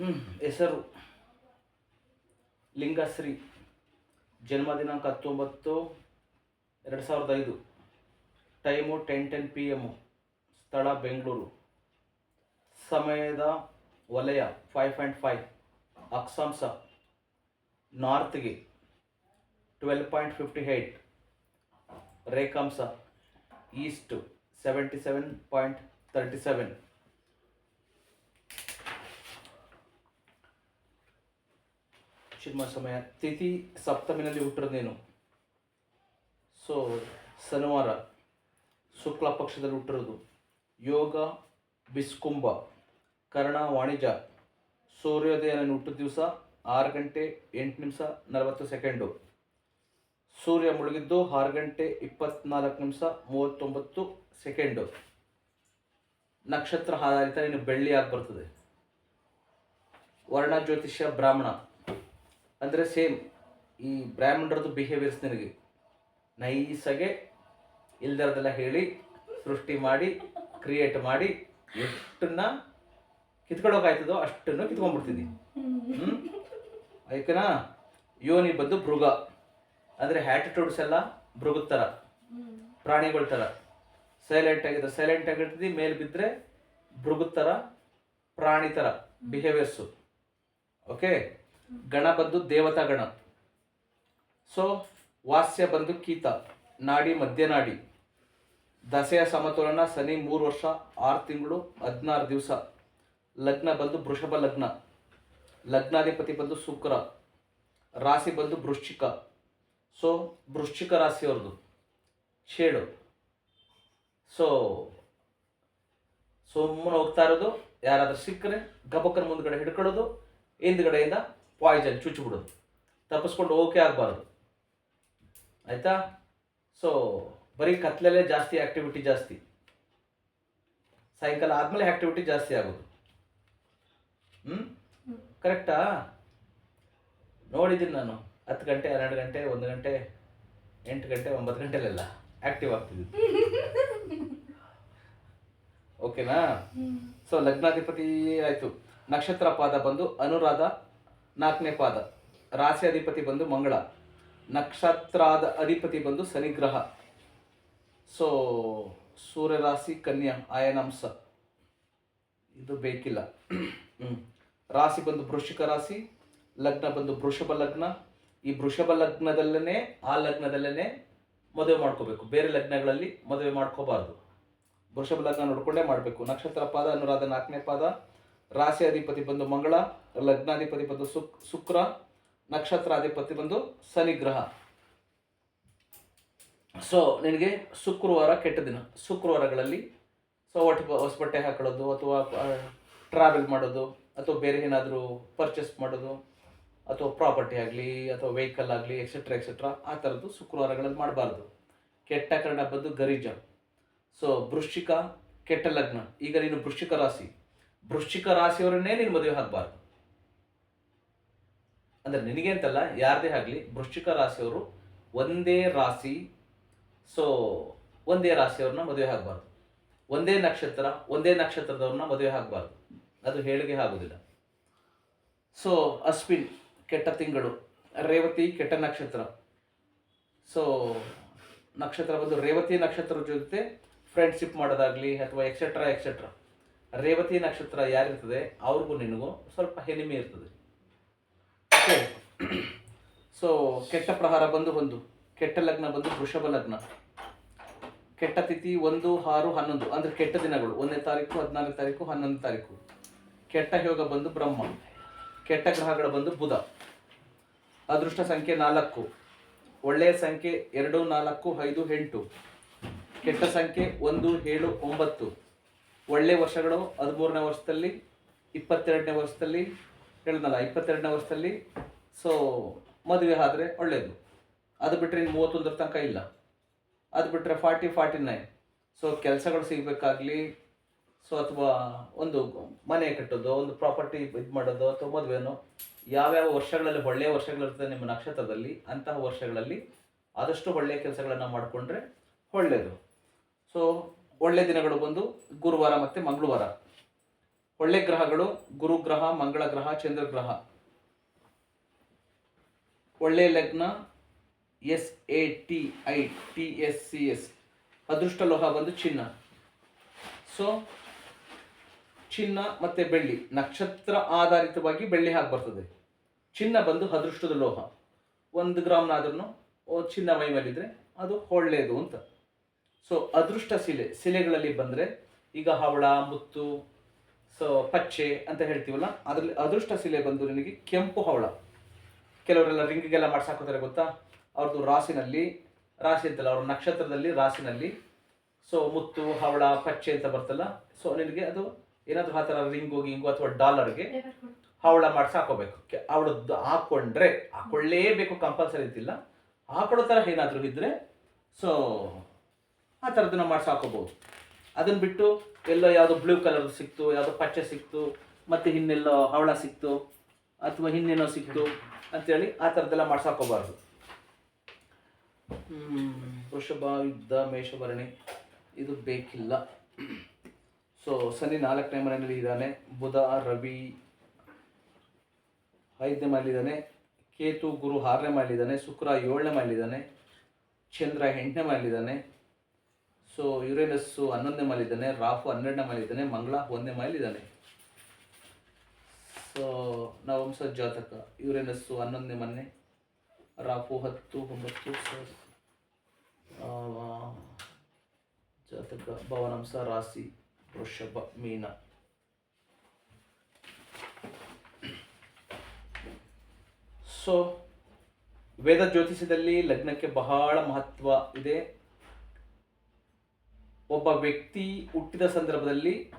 ಹೆಸರು ಲಿಂಗಶ್ರೀ, ಜನ್ಮ ದಿನಾಂಕ ಹತ್ತೊಂಬತ್ತು, ಎರಡು ಸಾವಿರದ ಐದು. Time ten ten P M ಸ್ಥಳ ಬೆಂಗಳೂರು. ಸಮಯದ ವಲಯ ಫೈವ್ ಪಾಯಿಂಟ್ ಫೈವ್ ಅಕ್ಷಾಂಶ ನಾರ್ತ್ಗೆ twelve point fifty eight ರೇಖಾಂಶ east seventy seven point thirty seven ಶುಭ ಸಮಯ, ತಿಥಿ ಸಪ್ತಮಿನಲ್ಲಿ ಹುಟ್ಟಿರೋದೇನು? ಸೊ, ಶನಿವಾರ ಶುಕ್ಲ ಪಕ್ಷದಲ್ಲಿ ಹುಟ್ಟಿರೋದು. ಯೋಗ ಬಿಸ್ಕುಂಭ ಕರ್ಣ, ವಾಣಿಜ್ಯ. ಸೂರ್ಯೋದಯ ಹುಟ್ಟಿದ ದಿವಸ ಆರು ಗಂಟೆ ಎಂಟು ನಿಮಿಷ ನಲವತ್ತು ಸೆಕೆಂಡು. ಸೂರ್ಯ ಮುಳುಗಿದ್ದು ಆರು ಗಂಟೆ ಇಪ್ಪತ್ನಾಲ್ಕು ನಿಮಿಷ ಮೂವತ್ತೊಂಬತ್ತು ಸೆಕೆಂಡು. ನಕ್ಷತ್ರ ಆಧಾರಿತ ನೀನು ಬೆಳ್ಳಿ ಆಗಿ ಬರ್ತದೆ. ವರ್ಣ ಜ್ಯೋತಿಷ್ಯ ಬ್ರಾಹ್ಮಣ. ಅಂದರೆ ಸೇಮ್ ಈ ಬ್ರಾಹ್ಮಣರದ್ದು ಬಿಹೇವಿಯರ್ಸ್ ನಿನಗೆ. ನೈಸಾಗೆ ಇಲ್ದಿರೋದೆಲ್ಲ ಹೇಳಿ, ಸೃಷ್ಟಿ ಮಾಡಿ ಕ್ರಿಯೇಟ್ ಮಾಡಿ, ಎಷ್ಟನ್ನ ಕಿತ್ಕೊಳ್ಳೋಕಾಯ್ತದೋ ಅಷ್ಟನ್ನು ಕಿತ್ಕೊಂಡ್ಬಿಡ್ತೀನಿ. ಆಯ್ಕನಾ ಯೋನಿ ಬಂದು ಮೃಗ ಅಂದರೆ ಹ್ಯಾಟಿಟ್ಯೂಡ್ಸ್ ಎಲ್ಲ ಮೃಗದ ಥರ ಪ್ರಾಣಿಗಳ ಥರ ಸೈಲೆಂಟ್ ಆಗಿದೆ ಸೈಲೆಂಟ್ ಆಗಿರ್ತಿದ್ದಿ ಮೇಲೆ ಬಿದ್ದರೆ ಮೃಗದ ಥರ ಪ್ರಾಣಿ ಥರ ಬಿಹೇವಿಯರ್ಸು ಓಕೆ ಗಣ ಬಂದು ದೇವತಾ ಗಣ. ಸೊ ವಾಸ್ಯ ಬಂದು ಕೀತ, ನಾಡಿ, ಮಧ್ಯನಾಡಿ. ದಸೆಯ ಸಮತೋಲನ ಸನಿ ಮೂರು ವರ್ಷ, ಆರು ತಿಂಗಳು, ಹದಿನಾರು ದಿವಸ. ಲಗ್ನ ಬಂದು ವೃಷಭ ಲಗ್ನ. ಲಗ್ನಾಧಿಪತಿ ಬಂದು ಶುಕ್ರ. ರಾಶಿ ಬಂದು ವೃಶ್ಚಿಕ. ಸೊ ವೃಶ್ಚಿಕ ರಾಶಿಯವ್ರದ್ದು ಶೇಡು ಸೊ ಸುಮ್ಮನೆ ಹೋಗ್ತಾ ಇರೋದು, ಯಾರಾದರೂ ಸಿಕ್ಕರೆ ಗಬಕ್ಕನ ಮುಂದ್ಗಡೆ ಹಿಡ್ಕೊಳ್ಳೋದು, ಹಿಂದ್ಗಡೆಯಿಂದ ಪಾಯ್ಸನ್ ಚುಚ್ಚಿಬಿಡೋದು ತಪ್ಪಿಸ್ಕೊಂಡು ಓಕೆ ಆಗಬಾರ್ದು. ಆಯಿತಾ? ಸೊ ಬರೀ ಕತ್ಲಲ್ಲೇ ಜಾಸ್ತಿ ಆ್ಯಕ್ಟಿವಿಟಿ ಜಾಸ್ತಿ. ಸಾಯಂಕಾಲ ಆದಮೇಲೆ ಆ್ಯಕ್ಟಿವಿಟಿ ಜಾಸ್ತಿ ಆಗೋದು. ಹ್ಞೂ ಕರೆಕ್ಟಾ ನೋಡಿದ್ದೀನಿ ನಾನು. ಹತ್ತು ಗಂಟೆ ಹನ್ನೆರಡು ಗಂಟೆ ಒಂದು ಗಂಟೆ ಎಂಟು ಗಂಟೆ ಒಂಬತ್ತು ಗಂಟೆಲೆಲ್ಲ ಆ್ಯಕ್ಟಿವ್ ಆಗ್ತಿದ್ವಿ ಓಕೆನಾ ಸೊ ಲಗ್ನಾಧಿಪತಿ ಆಯಿತು. ನಕ್ಷತ್ರ ಪಾದ ಬಂದು ಅನುರಾಧ ನಾಲ್ಕನೇ ಪಾದ. ರಾಶಿ ಅಧಿಪತಿ ಬಂದು ಮಂಗಳ. ನಕ್ಷತ್ರಾದ ಅಧಿಪತಿ ಬಂದು ಶನಿಗ್ರಹ ಸೊ ಸೂರ್ಯ ರಾಶಿ ಕನ್ಯಾ, ಆಯನಾಂಶ. ಇದು ಬೇಕಿಲ್ಲ. ರಾಶಿ ಬಂದು ವೃಶ್ಚಿಕ ರಾಶಿ, ಲಗ್ನ ಬಂದು ವೃಷಭ ಲಗ್ನ. ಈ ವೃಷಭ ಲಗ್ನದಲ್ಲೇ ಆ ಲಗ್ನದಲ್ಲೇ ಮದುವೆ ಮಾಡ್ಕೋಬೇಕು. ಬೇರೆ ಲಗ್ನಗಳಲ್ಲಿ ಮದುವೆ ಮಾಡ್ಕೋಬಾರ್ದು. ವೃಷಭ ಲಗ್ನ ನೋಡಿಕೊಂಡೇ ಮಾಡಬೇಕು. ನಕ್ಷತ್ರ ಪಾದ, ಅನುರಾಧ ನಾಲ್ಕನೇ ಪಾದ. ರಾಶಿ ಅಧಿಪತಿ ಬಂದು ಮಂಗಳ, ಲಗ್ನಾಧಿಪತಿ ಬಂದು ಸುಕ್, ಶುಕ್ರ ನಕ್ಷತ್ರಾಧಿಪತಿ ಬಂದು ಶನಿಗ್ರಹ ಸೊ ನಿನಗೆ ಶುಕ್ರವಾರ ಕೆಟ್ಟ ದಿನ. ಶುಕ್ರವಾರಗಳಲ್ಲಿ ಸೊ ಒಟ್ಟು ಹೊಸ ಬಟ್ಟೆ ಹಾಕೊಳ್ಳೋದು, ಅಥವಾ ಟ್ರಾವೆಲ್ ಮಾಡೋದು, ಅಥವಾ ಬೇರೆ ಏನಾದರೂ ಪರ್ಚೇಸ್ ಮಾಡೋದು, ಅಥವಾ ಪ್ರಾಪರ್ಟಿ ಆಗಲಿ, ಅಥವಾ ವೆಹಿಕಲ್ ಆಗಲಿ ಎಕ್ಸೆಟ್ರಾ ಎಕ್ಸೆಟ್ರಾ ಆ ಥರದ್ದು ಶುಕ್ರವಾರಗಳಲ್ಲಿ ಮಾಡಬಾರ್ದು. ಕೆಟ್ಟ ಕಾರಣ ಬಂದು ಗರಿಜ. ಸೊ ವೃಶ್ಚಿಕ, ಕೆಟ್ಟ ಲಗ್ನ. ಈಗ ನೀನು ವೃಶ್ಚಿಕ ರಾಶಿ. ವೃಶ್ಚಿಕ ರಾಶಿಯವರನ್ನೇ ನೀನು ಮದುವೆ ಆಗಬಾರ್ದು. ಅಂದರೆ ನಿನಗೆ ಅಂತಲ್ಲ, ಯಾರದೇ ಆಗಲಿ ವೃಶ್ಚಿಕ ರಾಶಿಯವರು ಒಂದೇ ರಾಶಿ ಸೊ ಒಂದೇ ರಾಶಿಯವ್ರನ್ನ ಮದುವೆ ಆಗಬಾರ್ದು. ಒಂದೇ ನಕ್ಷತ್ರ, ಒಂದೇ ನಕ್ಷತ್ರದವ್ರನ್ನ ಮದುವೆ ಆಗಬಾರ್ದು. ಅದು ಹೇಳಿಗೆ ಆಗೋದಿಲ್ಲ. ಸೊ ಅಶ್ವಿನ್ ಕೆಟ್ಟ ತಿಂಗಳು, ರೇವತಿ ಕೆಟ್ಟ ನಕ್ಷತ್ರ. ಸೊ ನಕ್ಷತ್ರ ಬಂದು ರೇವತಿ ನಕ್ಷತ್ರದ ಜೊತೆ ಫ್ರೆಂಡ್ಶಿಪ್ ಮಾಡೋದಾಗ್ಲಿ ಅಥವಾ ಎಕ್ಸೆಟ್ರಾ ಎಕ್ಸೆಟ್ರಾ ರೇವತಿ ನಕ್ಷತ್ರ ಯಾರಿರ್ತದೆ? ಅವ್ರಿಗೂ ನಿನಗೂ ಸ್ವಲ್ಪ ಹೆನಿಮೆ ಇರ್ತದೆ. ಸೊ ಕೆಟ್ಟ ಪ್ರಹಾರ ಬಂದು ಒಂದು, ಕೆಟ್ಟ ಲಗ್ನ ಬಂದು ವೃಷಭ ಲಗ್ನ. ಕೆಟ್ಟ ತಿಥಿ ಒಂದು, ಆರು, ಹನ್ನೊಂದು, ಅಂದರೆ ಕೆಟ್ಟ ದಿನಗಳು. ಒಂದನೇ ತಾರೀಕು ಹದಿನಾಲ್ಕು ತಾರೀಕು, ಹನ್ನೊಂದು ತಾರೀಕು. ಕೆಟ್ಟ ಯೋಗ ಬಂದು ಬ್ರಹ್ಮ. ಕೆಟ್ಟ ಗ್ರಹಗಳು ಬಂದು ಬುಧ. ಅದೃಷ್ಟ ಸಂಖ್ಯೆ ನಾಲ್ಕು. ಒಳ್ಳೆಯ ಸಂಖ್ಯೆ ಎರಡು, ನಾಲ್ಕು, ಐದು, ಎಂಟು. ಕೆಟ್ಟ ಸಂಖ್ಯೆ ಒಂದು, ಏಳು, ಒಂಬತ್ತು. ಒಳ್ಳೆಯ ವರ್ಷಗಳು ಹದಿಮೂರನೇ ವರ್ಷದಲ್ಲಿ, ಇಪ್ಪತ್ತೆರಡನೇ ವರ್ಷದಲ್ಲಿ ಹೇಳಿದ್ನಲ್ಲ ಇಪ್ಪತ್ತೆರಡನೇ ವರ್ಷದಲ್ಲಿ ಸೊ ಮದುವೆ ಆದರೆ ಒಳ್ಳೆಯದು ಅದು ಬಿಟ್ಟರೆ ಇನ್ನು ಮೂವತ್ತೊಂದರ ತನಕ ಇಲ್ಲ. ಅದು ಬಿಟ್ಟರೆ ಫಾರ್ಟಿ ಫಾರ್ಟಿ ನೈನ್ ಸೊ ಕೆಲಸಗಳು ಸಿಗಬೇಕಾಗ್ಲಿ ಸೊ ಅಥವಾ ಒಂದು ಮನೆ ಕಟ್ಟೋದು, ಒಂದು ಪ್ರಾಪರ್ಟಿ ಇದು ಮಾಡೋದು, ಅಥವಾ ಮದುವೆನೋ, ಯಾವ್ಯಾವ ವರ್ಷಗಳಲ್ಲಿ ಒಳ್ಳೆಯ ವರ್ಷಗಳಿರ್ತದೆ ನಿಮ್ಮ ನಕ್ಷತ್ರದಲ್ಲಿ, ಅಂತಹ ವರ್ಷಗಳಲ್ಲಿ ಆದಷ್ಟು ಒಳ್ಳೆಯ ಕೆಲಸಗಳನ್ನು ಮಾಡಿಕೊಂಡ್ರೆ ಒಳ್ಳೆಯದು ಸೊ ಒಳ್ಳೆಯ ದಿನಗಳು ಬಂದು ಗುರುವಾರ ಮತ್ತು ಮಂಗಳವಾರ. ಒಳ್ಳೆ ಗ್ರಹಗಳು ಗುರುಗ್ರಹ ಮಂಗಳ ಗ್ರಹ ಚಂದ್ರಗ್ರಹ ಒಳ್ಳೆ ಲಗ್ನ S A T I T S C S. ಅದೃಷ್ಟ ಲೋಹ ಬಂದು ಚಿನ್ನ. ಸೊ ಚಿನ್ನ ಮತ್ತೆ ಬೆಳ್ಳಿ. ನಕ್ಷತ್ರ ಆಧಾರಿತವಾಗಿ ಬೆಳ್ಳಿ ಹಾಕಿ ಬರ್ತದೆ. ಚಿನ್ನ ಬಂದು ಅದೃಷ್ಟದ ಲೋಹ. ಒಂದು ಗ್ರಾಮ್ನಾದ್ರೂ ಚಿನ್ನ ಮೈ ಮೇಲಿದ್ರೆ ಅದು ಒಳ್ಳೆಯದು ಅಂತ. ಸೊ ಅದೃಷ್ಟ ಶಿಲೆ, ಶಿಲೆಗಳಲ್ಲಿ ಬಂದರೆ ಈಗ ಹವಳ, ಮುತ್ತು ಸೊ ಪಚ್ಚೆ ಅಂತ ಹೇಳ್ತೀವಲ್ಲ, ಅದರಲ್ಲಿ ಅದೃಷ್ಟ ಶಿಲೆ ಬಂದು ನಿನಗೆ ಕೆಂಪು ಹವಳ. ಕೆಲವರೆಲ್ಲ ರಿಂಗಿಗೆಲ್ಲ ಮಾಡ್ಸಾಕೋತಾರೆ ಗೊತ್ತಾ? ಅವ್ರದ್ದು ರಾಸಿನಲ್ಲಿ ರಾಶಿ ಅಂತಲ್ಲ, ಅವ್ರ ನಕ್ಷತ್ರದಲ್ಲಿ ರಾಸಿನಲ್ಲಿ ಸೊ ಮುತ್ತು, ಹವಳ, ಪಚ್ಚೆ ಅಂತ ಬರ್ತಲ್ಲ. ಸೊ ನಿನಗೆ ಅದು ಏನಾದರೂ ಆ ಥರ ರಿಂಗು ಗಿಂಗು ಅಥವಾ ಡಾಲರ್ಗೆ ಹವಳ ಮಾಡಿಸಿ ಹಾಕೋಬೇಕು. ಅವಳದ್ದು ಹಾಕೊಂಡ್ರೆ, ಹಾಕೊಳ್ಳೇಬೇಕು ಕಂಪಲ್ಸರಿ ಇದ್ದಿಲ್ಲ ಹಾಕೊಳ್ಳೋ ಥರ ಏನಾದರೂ ಇದ್ದರೆ ಸೊ ಆ ಥರದನ್ನ ಮಾಡಿಸಿ ಹಾಕೋಬೋದು. ಅದನ್ನ ಬಿಟ್ಟು ಎಲ್ಲೋ ಯಾವುದೋ ಬ್ಲೂ ಕಲರ್ ಸಿಕ್ತು ಯಾವುದೋ ಪಚ್ಚೆ ಸಿಕ್ತು ಮತ್ತೆ ಇನ್ನೆಲ್ಲೋ ಹವಳ ಸಿಕ್ತು ಅಥವಾ ಇನ್ನೇನೋ ಸಿಕ್ತು ಅಂತೇಳಿ ಆ ಥರದ್ದೆಲ್ಲ ಮಾಡಿಸಿ ಹಾಕೋಬಾರ್ದು. ಹ್ಮ್, ವೃಷಭ ಯುದ್ಧ ಮೇಷಭರಣಿ ಇದು ಬೇಕಿಲ್ಲ. ಸೊ ಸನಿ ನಾಲ್ಕನೇ ಮನೆಯಲ್ಲಿ ಇದ್ದಾನೆ ಬುಧ ರವಿ ಐದನೇ ಮನೆಯಲ್ಲಿದ್ದಾನೆ ಕೇತು ಗುರು ಆರನೇ ಮನೆಯಲ್ಲಿದ್ದಾನೆ ಶುಕ್ರ ಏಳನೇ ಮನೆಯಲ್ಲಿದ್ದಾನೆ ಚಂದ್ರ ಎಂಟನೇ ಮನೆಯಲ್ಲಿದ್ದಾನೆ ಸೊ ಯುರೇನಸ್ಸು ಹನ್ನೊಂದನೇ ಮನೆಯಲ್ಲಿದ್ದಾನೆ ರಾಹು ಹನ್ನೆರಡನೇ ಮನೆಯಲ್ಲಿದ್ದಾನೆ ಮಂಗಳ ಒಂದನೇ ಮನೆಯಲ್ಲಿದ್ದಾನೆ ಸೊ ನವಂಸ ಜಾತಕ. ಯುರೇನಸ್ಸು ಹನ್ನೊಂದನೇ ಮನೆ ರಾಹು ಹತ್ತು, ಒಂಬತ್ತು ಜಾತಕ. ಭವನಾಂಶ, ರಾಶಿ, ವೃಷಭ, ಮೀನ. ಸೊ ವೇದ ಜ್ಯೋತಿಷ್ಯದಲ್ಲಿ ಲಗ್ನಕ್ಕೆ ಬಹಳ ಮಹತ್ವ ಇದೆ. ಒಬ್ಬ ವ್ಯಕ್ತಿ ಹುಟ್ಟಿದ ಸಂದರ್ಭದಲ್ಲಿ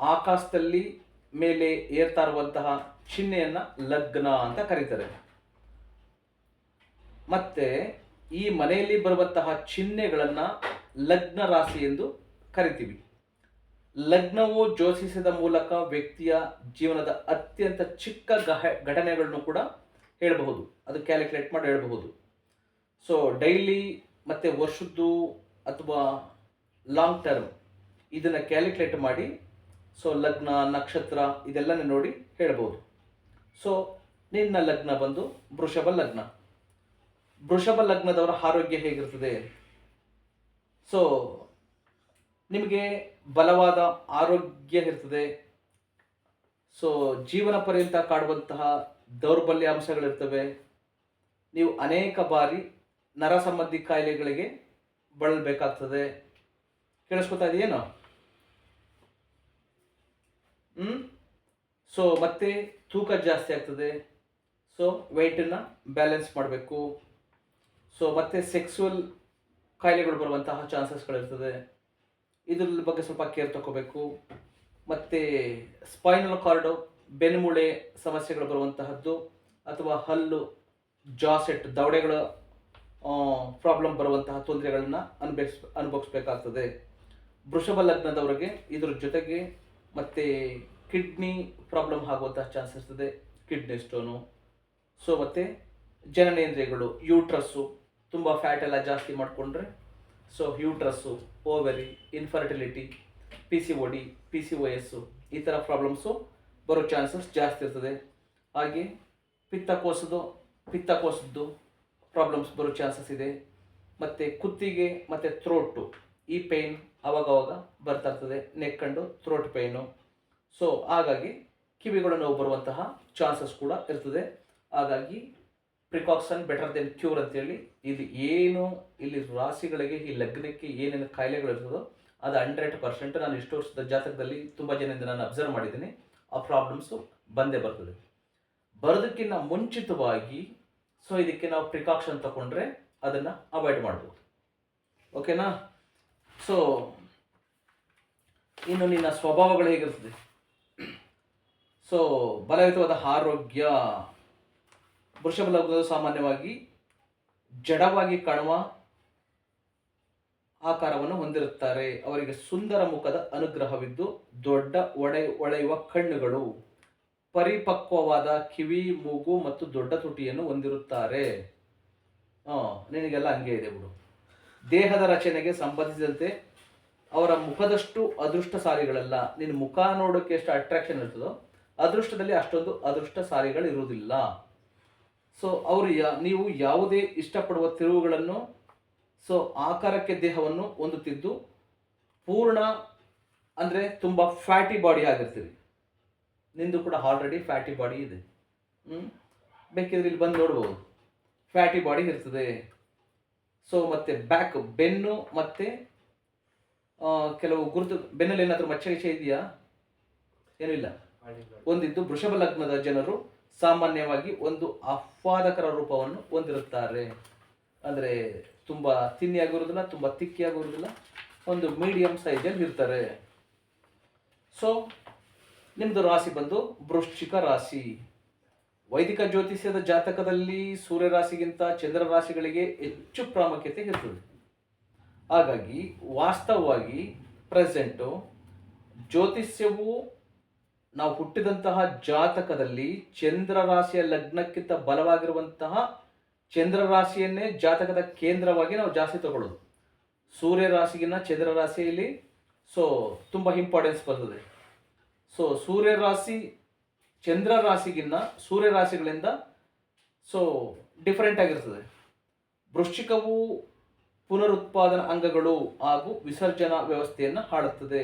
ಆಕಾಶದಲ್ಲಿ ಮೇಲೆ ಏರ್ತಾ ಇರುವಂತಹ ಚಿಹ್ನೆಯನ್ನು ಲಗ್ನ ಅಂತ ಕರೀತಾರೆ. ಮತ್ತೆ ಈ ಮನೆಯಲ್ಲಿ ಬರುವಂತಹ ಚಿಹ್ನೆಗಳನ್ನು ಲಗ್ನ ರಾಶಿ ಎಂದು ಕರಿತೀವಿ. ಲಗ್ನವು ಜೋಷಿಸಿದ ಮೂಲಕ ವ್ಯಕ್ತಿಯ ಜೀವನದ ಅತ್ಯಂತ ಚಿಕ್ಕ ಗಹ ಘಟನೆಗಳನ್ನು ಕೂಡ ಹೇಳಬಹುದು. ಅದು ಕ್ಯಾಲ್ಕುಲೇಟ್ ಮಾಡಿ ಹೇಳಬಹುದು. ಸೊ ಡೈಲಿ ಮತ್ತೆ ವರ್ಷದ್ದು ಅಥವಾ ಲಾಂಗ್ ಟರ್ಮ್ ಇದನ್ನ ಕ್ಯಾಲ್ಕುಲೇಟ್ ಮಾಡಿ ಸೊ ಲಗ್ನ, ನಕ್ಷತ್ರ, ಇದೆಲ್ಲನೇ ನೋಡಿ ಹೇಳ್ಬೋದು. ಸೊ ನಿನ್ನ ಲಗ್ನ ಬಂದು ವೃಷಭ ಲಗ್ನ. ವೃಷಭ ಲಗ್ನದವರ ಆರೋಗ್ಯ ಹೇಗಿರ್ತದೆ? ಸೊ ನಿಮಗೆ ಬಲವಾದ ಆರೋಗ್ಯ ಇರ್ತದೆ. ಸೊ ಜೀವನ ಪರ್ಯಂತ ಕಾಡುವಂತಹ ದೌರ್ಬಲ್ಯ ಅಂಶಗಳಿರ್ತವೆ. ನೀವು ಅನೇಕ ಬಾರಿ ನರ ಸಂಬಂಧಿ ಕಾಯಿಲೆಗಳಿಗೆ ಬಳಲಬೇಕಾಗ್ತದೆ. ಕೇಳಿಸ್ಕೊತಾ ಇದೆಯೇನು? ಹ್ಮ್? ಸೊ ಮತ್ತೆ ತೂಕ ಜಾಸ್ತಿ ಆಗ್ತದೆ. ಸೊ ವೆಯ್ಟನ್ನು ಬ್ಯಾಲೆನ್ಸ್ ಮಾಡಬೇಕು. ಸೊ ಮತ್ತೆ ಸೆಕ್ಸುವಲ್ ಕಾಯಿಲೆಗಳು ಬರುವಂತಹ ಚಾನ್ಸಸ್ಗಳಿರ್ತದೆ ಇದ್ರ ಬಗ್ಗೆ ಸ್ವಲ್ಪ ಕೇರ್ ತಗೋಬೇಕು ಮತ್ತು ಸ್ಪೈನಲ್ ಕಾರ್ಡು ಬೆನ್ಮೂಳೆ ಸಮಸ್ಯೆಗಳು ಬರುವಂತಹದ್ದು, ಅಥವಾ ಹಲ್ಲು ಜಾಸೆಟ್ ದವಡೆಗಳ ಪ್ರಾಬ್ಲಮ್ ಬರುವಂತಹ ತೊಂದರೆಗಳನ್ನು ಅನುಭವಿಸ್, ಅನುಭವಿಸ್ಬೇಕಾಗ್ತದೆ. ವೃಷಭ ಲಗ್ನದವರಿಗೆ ಇದ್ರ ಜೊತೆಗೆ ಮತ್ತು ಕಿಡ್ನಿ ಪ್ರಾಬ್ಲಮ್ ಆಗುವಂತಹ ಚಾನ್ಸ್ ಇರ್ತದೆ. Kidney stone. ಸೊ ಮತ್ತು ಜನನೇಂದ್ರಿಯಗಳು ಯೂಟ್ರಸ್ಸು ತುಂಬ ಫ್ಯಾಟ್ ಎಲ್ಲ ಜಾಸ್ತಿ ಮಾಡಿಕೊಂಡ್ರೆ so uterus ovary infertility P C O D P C O S ಈ ಥರ ಪ್ರಾಬ್ಲಮ್ಸು ಬರೋ ಚಾನ್ಸಸ್ ಜಾಸ್ತಿ ಇರ್ತದೆ. ಹಾಗೆ ಪಿತ್ತಕೋಸದು, ಪಿತ್ತಕೋಸದ್ದು ಪ್ರಾಬ್ಲಮ್ಸ್ ಬರೋ ಚಾನ್ಸಸ್ ಇದೆ. ಮತ್ತು ಕುತ್ತಿಗೆ, ಮತ್ತು ಥ್ರೋಟು ಈ ಪೇಯ್ನ್ ಅವಾಗವಾಗ ಬರ್ತಾ ಇರ್ತದೆ ನೆಕ್ಕಂಡು ಥ್ರೋಟ್ ಪೈನು ಸೊ ಹಾಗಾಗಿ ಕಿವಿಗಳು ನೋವು ಬರುವಂತಹ ಚಾನ್ಸಸ್ ಕೂಡ ಇರ್ತದೆ. ಹಾಗಾಗಿ ಪ್ರಿಕಾಕ್ಷನ್ ಬೆಟರ್ ದೆನ್ ಕ್ಯೂರ್ ಅಂತೇಳಿ ಇದು ಏನು ಇಲ್ಲಿ ರಾಶಿಗಳಿಗೆ, ಈ ಲಗ್ನಕ್ಕೆ ಏನೇನು ಕಾಯಿಲೆಗಳಿರ್ತದೋ ಅದು ಹಂಡ್ರೆಡ್ ಪರ್ಸೆಂಟ್ ನಾನು ಇಷ್ಟು ವರ್ಷದ ಜಾತಕದಲ್ಲಿ ತುಂಬ ಜನದಿಂದ ನಾನು ಅಬ್ಸರ್ವ್ ಮಾಡಿದ್ದೀನಿ. ಆ ಪ್ರಾಬ್ಲಮ್ಸು ಬಂದೇ ಬರ್ತದೆ. ಬರೋದಕ್ಕಿಂತ ಮುಂಚಿತವಾಗಿ ಸೊ ಇದಕ್ಕೆ ನಾವು ಪ್ರಿಕಾಕ್ಷನ್ ತಗೊಂಡ್ರೆ ಅದನ್ನು ಅವಾಯ್ಡ್ ಮಾಡ್ಬೋದು. ಓಕೆನಾ ಸೊ ಇನ್ನು ನಿನ್ನ ಸ್ವಭಾವಗಳು ಹೇಗಿರ್ತದೆ? ಸೊ ಬಲಯುತವಾದ ಆರೋಗ್ಯ, ವೃಷಭ ಲಗ್ನದ ಸಾಮಾನ್ಯವಾಗಿ ಜಡವಾಗಿ ಕಾಣುವ ಆಕಾರವನ್ನು ಹೊಂದಿರುತ್ತಾರೆ. ಅವರಿಗೆ ಸುಂದರ ಮುಖದ ಅನುಗ್ರಹವಿದ್ದು ದೊಡ್ಡ ಒಡೆ ಒಳೆಯುವ ಕಣ್ಣುಗಳು, ಪರಿಪಕ್ವವಾದ ಕಿವಿ, ಮೂಗು ಮತ್ತು ದೊಡ್ಡ ತುಟಿಯನ್ನು ಹೊಂದಿರುತ್ತಾರೆ. ನಿನಗೆಲ್ಲ ಹಂಗೆ ಇದೆ ಬಿಡು. ದೇಹದ ರಚನೆಗೆ ಸಂಬಂಧಿಸಿದಂತೆ ಅವರ ಮುಖದಷ್ಟು ಅದೃಷ್ಟ ಸಾರಿಗಳಲ್ಲ. ನಿನ್ನ ಮುಖ ನೋಡೋಕೆ ಎಷ್ಟು ಅಟ್ರಾಕ್ಷನ್ ಇರ್ತದೋ ಅದೃಷ್ಟದಲ್ಲಿ ಅಷ್ಟೊಂದು ಅದೃಷ್ಟ ಸಾರಿಗಳು ಇರುವುದಿಲ್ಲ. ಸೊ ಅವರು ಯಾ, ನೀವು ಯಾವುದೇ ಇಷ್ಟಪಡುವ ತಿರುವುಗಳನ್ನು ಸೊ ಆಕಾರಕ್ಕೆ ದೇಹವನ್ನು ಹೊಂದುತ್ತಿದ್ದು ಪೂರ್ಣ ಅಂದರೆ ತುಂಬ ಫ್ಯಾಟಿ ಬಾಡಿ ಆಗಿರ್ತೀರಿ. ನಿಂದು ಕೂಡ ಆಲ್ರೆಡಿ ಫ್ಯಾಟಿ ಬಾಡಿ ಇದೆ. ಹ್ಞೂ ಬೇಕಿದ್ರೆ ಇಲ್ಲಿ ಬಂದು ನೋಡ್ಬೋದು. ಫ್ಯಾಟಿ ಬಾಡಿ ಇರ್ತದೆ. ಸೊ ಮತ್ತೆ ಬ್ಯಾಕ್ ಬೆನ್ನು ಮತ್ತೆ ಕೆಲವು ಗುರುತು ಬೆನ್ನಲ್ಲಿ ಏನಾದರೂ ಮಚ್ಚೆ ಗಿಚ್ಚೆ ಇದೆಯಾ? ಏನೂ ಇಲ್ಲ. ಒಂದಿದ್ದು ವೃಷಭ ಲಗ್ನದ ಜನರು ಸಾಮಾನ್ಯವಾಗಿ ಒಂದು ಆಹ್ವಾದಕರ ರೂಪವನ್ನು ಹೊಂದಿರುತ್ತಾರೆ. ಅಂದರೆ ತುಂಬ ತಿನ್ನಿಯಾಗಿರೋದಿಲ್ಲ ತುಂಬ ತಿಕ್ಕಿಯಾಗಿರೋದಿಲ್ಲ ಒಂದು ಮೀಡಿಯಂ ಸೈಜಲ್ಲಿ ಇರ್ತಾರೆ. ಸೊ ನಿಮ್ಮದು ರಾಶಿ ಬಂದು ವೃಶ್ಚಿಕ ರಾಶಿ. ವೈದಿಕ ಜ್ಯೋತಿಷ್ಯದ ಜಾತಕದಲ್ಲಿ ಸೂರ್ಯ ರಾಶಿಗಿಂತ ಚಂದ್ರ ರಾಶಿಗಳಿಗೆ ಹೆಚ್ಚು ಪ್ರಾಮುಖ್ಯತೆ ಇರ್ತದೆ. ಹಾಗಾಗಿ ವಾಸ್ತವವಾಗಿ ಪ್ರೆಸೆಂಟು ಜ್ಯೋತಿಷ್ಯವು ನಾವು ಹುಟ್ಟಿದಂತಹ ಜಾತಕದಲ್ಲಿ ಚಂದ್ರ ರಾಶಿಯ ಲಗ್ನಕ್ಕಿಂತ ಬಲವಾಗಿರುವಂತಹ ಚಂದ್ರ ರಾಶಿಯನ್ನೇ ಜಾತಕದ ಕೇಂದ್ರವಾಗಿ ನಾವು ಜಾಸ್ತಿ ತಗೊಳ್ಳೋದು. ಸೂರ್ಯ ರಾಶಿಗಿನ್ನ ಚಂದ್ರ ರಾಶಿಯಲ್ಲಿ ಸೊ ತುಂಬ ಇಂಪಾರ್ಟೆನ್ಸ್ ಬರ್ತದೆ. ಸೊ ಸೂರ್ಯ ರಾಶಿ ಚಂದ್ರ ರಾಶಿಗಿನ್ನ ಸೂರ್ಯ ರಾಶಿಗಳಿಂದ ಸೊ ಡಿಫರೆಂಟ್ ಆಗಿರ್ತದೆ. ವೃಶ್ಚಿಕವು ಪುನರುತ್ಪಾದನಾ ಅಂಗಗಳು ಹಾಗೂ ವಿಸರ್ಜನಾ ವ್ಯವಸ್ಥೆಯನ್ನು ಹಾಳುತ್ತದೆ.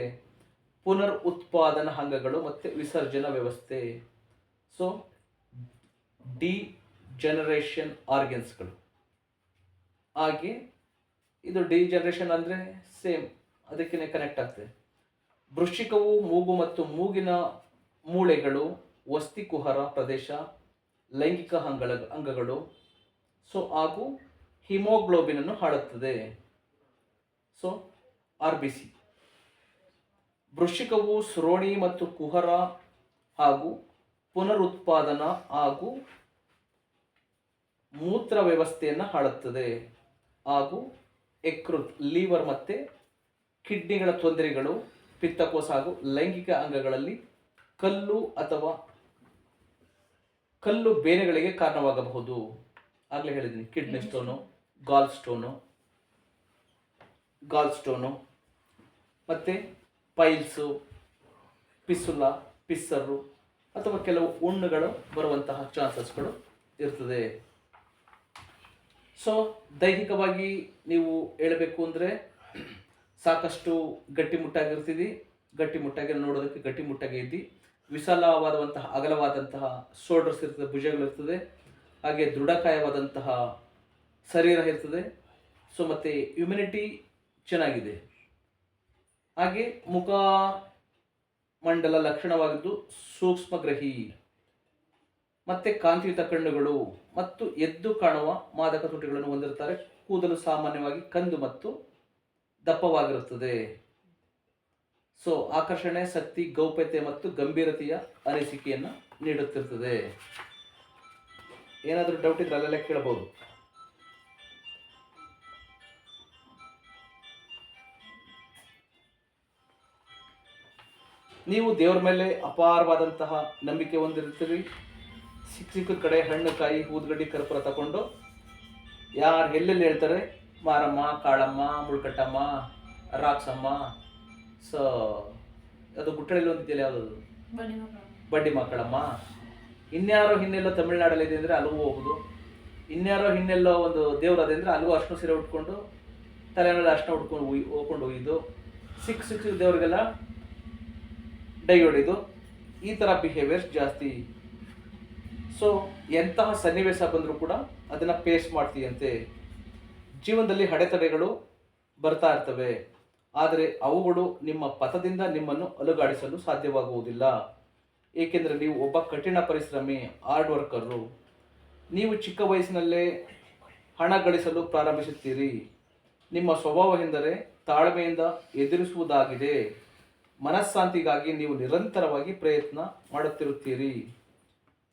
ಪುನರ್ ಉತ್ಪಾದನಾ ಅಂಗಗಳು ಮತ್ತು ವಿಸರ್ಜನಾ ವ್ಯವಸ್ಥೆ. ಸೊ ಡಿ ಜನರೇಷನ್ ಆರ್ಗನ್ಸ್ಗಳು ಹಾಗೆ ಇದು ಡಿ ಜನರೇಷನ್ ಅಂದರೆ ಸೇಮ್ ಅದಕ್ಕೇ ಕನೆಕ್ಟ್ ಆಗ್ತದೆ. ವೃಶ್ಚಿಕವು ಮೂಗು ಮತ್ತು ಮೂಗಿನ ಮೂಳೆಗಳು ವಸ್ತಿಕುಹರ ಪ್ರದೇಶ, ಲೈಂಗಿಕ ಅಂಗಳ ಅಂಗಗಳು, ಸೊ ಹಾಗೂ ಹಿಮೋಗ್ಲೋಬಿನ್ ಅನ್ನು ಹಾಳುತ್ತದೆ ಸೊ, ಆರ್ ಬಿ ಸಿ. ವೃಶ್ಚಿಕವು ಶ್ರೋಣಿ ಮತ್ತು ಕುಹರ ಹಾಗೂ ಪುನರುತ್ಪಾದನಾ ಹಾಗೂ ಮೂತ್ರ ವ್ಯವಸ್ಥೆಯನ್ನು ಹಾಳುತ್ತದೆ ಹಾಗೂ ಎಕ್ರುತ್, ಲೀವರ್ ಮತ್ತು ಕಿಡ್ನಿಗಳ ತೊಂದರೆಗಳು, ಪಿತ್ತಕೋಸ ಹಾಗೂ ಲೈಂಗಿಕ ಅಂಗಗಳಲ್ಲಿ ಕಲ್ಲು ಅಥವಾ ಕಲ್ಲು ಬೇನೆಗಳಿಗೆ ಕಾರಣವಾಗಬಹುದು. ಆಗಲೇ ಹೇಳಿದ್ದೀನಿ kidney stone, gall stone gall stone, ಮತ್ತು ಪೈಲ್ಸು, ಪಿಸುಲ, ಪಿಸ್ಸರು ಅಥವಾ ಕೆಲವು ಉಣ್ಣುಗಳು ಬರುವಂತಹ ಚಾನ್ಸಸ್ಗಳು ಇರ್ತದೆ. ಸೊ ದೈಹಿಕವಾಗಿ ನೀವು ಹೇಳಬೇಕು ಅಂದರೆ ಸಾಕಷ್ಟು ಗಟ್ಟಿಮುಟ್ಟಾಗಿರ್ತೀವಿ ಗಟ್ಟಿಮುಟ್ಟಾಗಿ ನೋಡೋದಕ್ಕೆ ಗಟ್ಟಿಮುಟ್ಟಾಗಿ ಇದ್ದಿ ವಿಶಾಲವಾದಂತಹ ಅಗಲವಾದಂತಹ ಶೋಲ್ಡರ್ಸ್ ಇರ್ತದೆ ಭುಜಗಳಿರ್ತದೆ ಹಾಗೆ ದೃಢಕಾಯವಾದಂತಹ ಶರೀರ ಇರ್ತದೆ. ಸೊ ಮತ್ತು ಇಮ್ಯುನಿಟಿ ಚೆನ್ನಾಗಿದೆ. ಹಾಗೆ ಮುಖ ಮಂಡಲ ಲಕ್ಷಣವಾಗಿದ್ದು ಸೂಕ್ಷ್ಮಗ್ರಹಿ. ಮತ್ತೆ ಕಾಂತಿಯುತ ಕಣ್ಣುಗಳು ಮತ್ತು ಎದ್ದು ಕಾಣುವ ಮಾದಕ ತುಟಿಗಳನ್ನು ಹೊಂದಿರುತ್ತಾರೆ. ಕೂದಲು ಸಾಮಾನ್ಯವಾಗಿ ಕಂದು ಮತ್ತು ದಪ್ಪವಾಗಿರುತ್ತದೆ. ಸೊ ಆಕರ್ಷಣೆ, ಶಕ್ತಿ, ಗೌಪ್ಯತೆ ಮತ್ತು ಗಂಭೀರತೆಯ ಅನಿಸಿಕೆಯನ್ನು ನೀಡುತ್ತಿರ್ತದೆ. ಏನಾದರೂ ಡೌಟ್ ಇದ್ರೆ ಅಲ್ಲೆಲ್ಲ ಕೇಳಬಹುದು ನೀವು ದೇವರ ಮೇಲೆ ಅಪಾರವಾದಂತಹ ನಂಬಿಕೆ ಹೊಂದಿರುತ್ತೀರಿ. ಸಿಕ್ಕ ಸಿಕ್ಕ ಕಡೆ ಹಣ್ಣು, ಕಾಯಿ, ಊದ್ಗಡ್ಡಿ, ಕರ್ಪೂರ ತಗೊಂಡು ಯಾರು ಎಲ್ಲೆಲ್ಲಿ ಹೇಳ್ತಾರೆ, ಮಾರಮ್ಮ, ಕಾಳಮ್ಮ, ಮುಳ್ಕಟ್ಟಮ್ಮ ರಾಕ್ಸಮ್ಮ ಸೊ ಅದು ಗುಟ್ಟಳಿಲಿ ಒಂದಿದೆಯಲ್ಲ ಯಾವುದದು? ಬಡ್ಡಿ ಮಕ್ಕಳಮ್ಮ ಇನ್ಯಾರೋ ಹಿನ್ನೆಲ್ಲೋ ತಮಿಳ್ನಾಡಲ್ಲಿ ಇದೆ ಅಂದರೆ ಅಲ್ಲಿಗೂ ಹೋಗುದು ಇನ್ಯಾರೋ ಹಿನ್ನೆಲ್ಲೋ ಒಂದು ದೇವ್ರು ಅದೇ ಅಂದರೆ ಅಲ್ಲಿಗೂ ಅಷ್ಟು ಸೀರೆ ಉಟ್ಕೊಂಡು ತಲೆ ಮೇಲೆ ಅಷ್ಟು ಉಟ್ಕೊಂಡು ಹೋಯ್ ಹೋಗ್ಕೊಂಡು ಹೋಗಿದ್ದು ಸಿಕ್ ಸಿಕ್ಕ ದೇವ್ರಿಗೆಲ್ಲ ಡೈ ಹೊಡಿದು ಈ ಥರ ಬಿಹೇವಿಯರ್ಸ್ ಜಾಸ್ತಿ. ಸೊ ಎಂತಹ ಸನ್ನಿವೇಶ ಬಂದರೂ ಕೂಡ ಅದನ್ನು ಫೇಸ್ ಮಾಡ್ತೀಯಂತೆ. ಜೀವನದಲ್ಲಿ ಅಡೆತಡೆಗಳು ಬರ್ತಾ ಇರ್ತವೆ. ಆದರೆ ಅವುಗಳು ನಿಮ್ಮ ಪಥದಿಂದ ನಿಮ್ಮನ್ನು ಅಲುಗಾಡಿಸಲು ಸಾಧ್ಯವಾಗುವುದಿಲ್ಲ. ಏಕೆಂದರೆ ನೀವು ಒಬ್ಬ ಕಠಿಣ ಪರಿಶ್ರಮಿ ಹಾರ್ಡ್ ವರ್ಕರು ನೀವು ಚಿಕ್ಕ ವಯಸ್ಸಿನಲ್ಲೇ ಹಣ ಗಳಿಸಲು ಪ್ರಾರಂಭಿಸುತ್ತೀರಿ. ನಿಮ್ಮ ಸ್ವಭಾವ ಎಂದರೆ ತಾಳ್ಮೆಯಿಂದ ಎದುರಿಸುವುದಾಗಿದೆ. ಮನಃಶಾಂತಿಗಾಗಿ ನೀವು ನಿರಂತರವಾಗಿ ಪ್ರಯತ್ನ ಮಾಡುತ್ತಿರುತ್ತೀರಿ.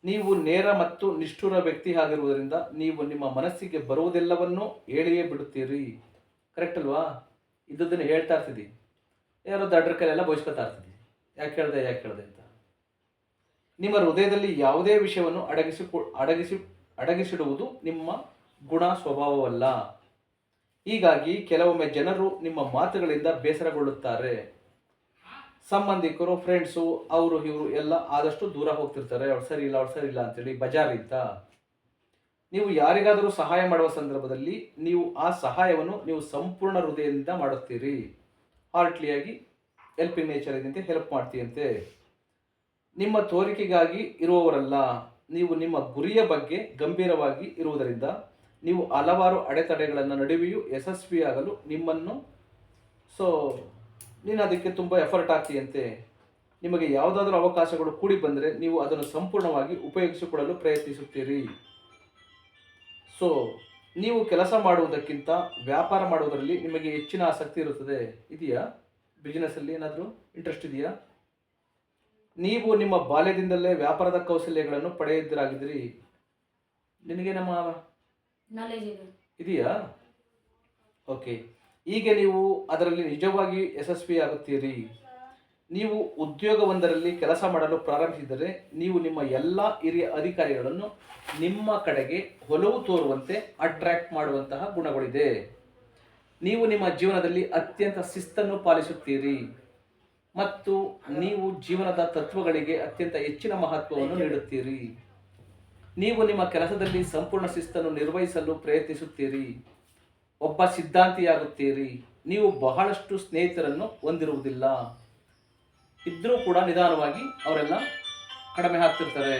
ನೀವು ನೇರ ಮತ್ತು ನಿಷ್ಠುರ ವ್ಯಕ್ತಿ ಆಗಿರುವುದರಿಂದ ನೀವು ನಿಮ್ಮ ಮನಸ್ಸಿಗೆ ಬರುವುದೆಲ್ಲವನ್ನೂ ಹೇಳಿಯೇ ಬಿಡುತ್ತೀರಿ. ಕರೆಕ್ಟ್ ಅಲ್ವಾ? ಇದ್ದದನ್ನು ಹೇಳ್ತಾ ಇರ್ತಿದ್ದಿ. ಯಾರೋ ದಡ್ರ ಕೈಲೆಲ್ಲ ಬಯಸ್ಕೊತಾ ಇರ್ತಿದ್ದಿ. ಯಾಕೆ ಹೇಳ್ದೆ ಯಾಕೆ ಹೇಳ್ದೆ ಅಂತ. ನಿಮ್ಮ ಹೃದಯದಲ್ಲಿ ಯಾವುದೇ ವಿಷಯವನ್ನು ಅಡಗಿಸಿ ಅಡಗಿಸಿ, ಅಡಗಿಸಿಡುವುದು ನಿಮ್ಮ ಗುಣ ಸ್ವಭಾವವಲ್ಲ. ಹೀಗಾಗಿ ಕೆಲವೊಮ್ಮೆ ಜನರು ನಿಮ್ಮ ಮಾತುಗಳಿಂದ ಬೇಸರಗೊಳ್ಳುತ್ತಾರೆ. ಸಂಬಂಧಿಕರು ಫ್ರೆಂಡ್ಸು ಅವರು, ಇವರು ಎಲ್ಲ ಆದಷ್ಟು ದೂರ ಹೋಗ್ತಿರ್ತಾರೆ. ಅವ್ರು ಸರಿ ಇಲ್ಲ ಅವ್ರು ಸರಿ ಇಲ್ಲ ಅಂತೇಳಿ ಬಜಾರಿಂದ ನೀವು ಯಾರಿಗಾದರೂ ಸಹಾಯ ಮಾಡುವ ಸಂದರ್ಭದಲ್ಲಿ ನೀವು ಆ ಸಹಾಯವನ್ನು ನೀವು ಸಂಪೂರ್ಣ ಹೃದಯದಿಂದ ಮಾಡುತ್ತೀರಿ. ಹಾರ್ಟ್ಲಿಯಾಗಿ ಹೆಲ್ಪಿಂಗ್ ನೇಚರ್ ಇದಂತೆ ಹೆಲ್ಪ್ ಮಾಡ್ತೀಯಂತೆ. ನಿಮ್ಮ ತೋರಿಕೆಗಾಗಿ ಇರುವವರಲ್ಲ, ನೀವು ನಿಮ್ಮ ಗುರಿಯ ಬಗ್ಗೆ ಗಂಭೀರವಾಗಿ ಇರುವುದರಿಂದ ನೀವು ಹಲವಾರು ಅಡೆತಡೆಗಳನ್ನು ನಡುವೆಯೂ ಯಶಸ್ವಿಯಾಗಲು ನಿಮ್ಮನ್ನು, ಸೊ, ನೀನು ಅದಕ್ಕೆ ತುಂಬ ಎಫರ್ಟ್ ಆಗ್ತೀಯಂತೆ ನಿಮಗೆ ಯಾವುದಾದ್ರೂ ಅವಕಾಶಗಳು ಕೂಡಿ ಬಂದರೆ ನೀವು ಅದನ್ನು ಸಂಪೂರ್ಣವಾಗಿ ಉಪಯೋಗಿಸಿಕೊಳ್ಳಲು ಪ್ರಯತ್ನಿಸುತ್ತೀರಿ. ಸೊ ನೀವು ಕೆಲಸ ಮಾಡುವುದಕ್ಕಿಂತ ವ್ಯಾಪಾರ ಮಾಡುವುದರಲ್ಲಿ ನಿಮಗೆ ಹೆಚ್ಚಿನ ಆಸಕ್ತಿ ಇರುತ್ತದೆ. ಇದೆಯಾ? ಬಿಸ್ನೆಸ್ಸಲ್ಲಿ ಏನಾದರೂ ಇಂಟ್ರೆಸ್ಟ್ ಇದೆಯಾ? ನೀವು ನಿಮ್ಮ ಬಾಲ್ಯದಿಂದಲೇ ವ್ಯಾಪಾರದ ಕೌಶಲ್ಯಗಳನ್ನು ಪಡೆಯುತ್ತಿರಾಗಿದ್ದೀರಿ ನಿನಗೆ ನಮ್ಮ ಇದೆಯಾ? ಓಕೆ ಈಗ ನೀವು ಅದರಲ್ಲಿ ನಿಜವಾಗಿ ಯಶಸ್ವಿಯಾಗುತ್ತೀರಿ. ನೀವು ಉದ್ಯೋಗವೊಂದರಲ್ಲಿ ಕೆಲಸ ಮಾಡಲು ಪ್ರಾರಂಭಿಸಿದರೆ ನೀವು ನಿಮ್ಮ ಎಲ್ಲ ಹಿರಿಯ ಅಧಿಕಾರಿಗಳನ್ನು ನಿಮ್ಮ ಕಡೆಗೆ ಒಲವು ತೋರುವಂತೆ ಅಟ್ರಾಕ್ಟ್ ಮಾಡುವಂತಹ ಗುಣಗಳಿದೆ. ನೀವು ನಿಮ್ಮ ಜೀವನದಲ್ಲಿ ಅತ್ಯಂತ ಶಿಸ್ತನ್ನು ಪಾಲಿಸುತ್ತೀರಿ. ಮತ್ತು ನೀವು ಜೀವನದ ತತ್ವಗಳಿಗೆ ಅತ್ಯಂತ ಹೆಚ್ಚಿನ ಮಹತ್ವವನ್ನು ನೀಡುತ್ತೀರಿ. ನೀವು ನಿಮ್ಮ ಕೆಲಸದಲ್ಲಿ ಸಂಪೂರ್ಣ ಶಿಸ್ತನ್ನು ನಿರ್ವಹಿಸಲು ಪ್ರಯತ್ನಿಸುತ್ತೀರಿ. ಒಬ್ಬ ಸಿದ್ಧಾಂತಿಯಾಗುತ್ತೀರಿ. ನೀವು ಬಹಳಷ್ಟು ಸ್ನೇಹಿತರನ್ನು ಹೊಂದಿರುವುದಿಲ್ಲ. ಇದ್ರೂ ಕೂಡ ನಿಧಾನವಾಗಿ ಅವರೆಲ್ಲ ಕಡಿಮೆ ಆಗ್ತಿರ್ತಾರೆ.